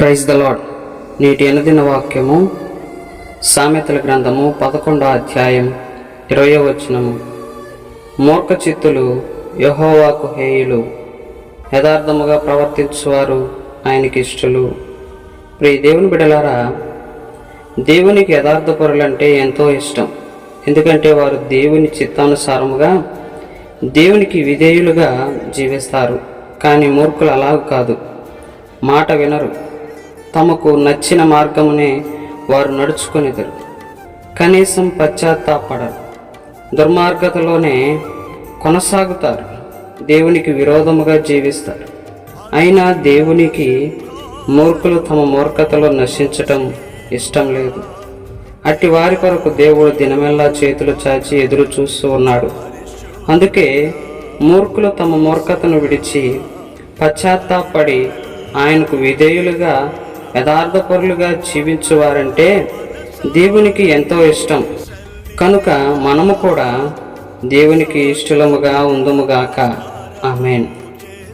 Praise the lord నేటి అనుదిన వాక్యము సామెతల గ్రంథము పదకొండో అధ్యాయం ఇరవయో వచనము. మూర్ఖ చిత్తులు యహోవాకు హేయులు యథార్థముగా ప్రవర్తించువారు ఆయనకి ఇష్టలు ప్రియ దేవుని బిడలారా దేవునికి యథార్థపరులంటే ఎంతో ఇష్టం. ఎందుకంటే వారు దేవుని చిత్తానుసారముగా దేవునికి విధేయులుగా జీవిస్తారు. కానీ మూర్ఖులు అలా కాదు. మాట వినరు. తమకు నచ్చిన మార్గమునే వారు నడుచుకొనిదరు. కనీసం పశ్చాత్తాపడరు. దుర్మార్గతలోనే కొనసాగుతారు. దేవునికి విరోధముగా జీవిస్తారు. అయినా దేవునికి మూర్ఖులు తమ మూర్ఖతలో నశించటం ఇష్టం లేదు. అట్టి వారి కొరకు దేవుడు దినమెల్లా చేతులు చాచి ఎదురు చూస్తూ ఉన్నాడు. అందుకే మూర్ఖులు తమ మూర్ఖతను విడిచి పశ్చాత్తాపడి ఆయనకు విధేయులుగా యథార్థపరులుగా జీవించేవారంటే దేవునికి ఎంతో ఇష్టం. కనుక మనము కూడా దేవునికి ఇష్టలముగా ఉందముగాక. ఆమెన్.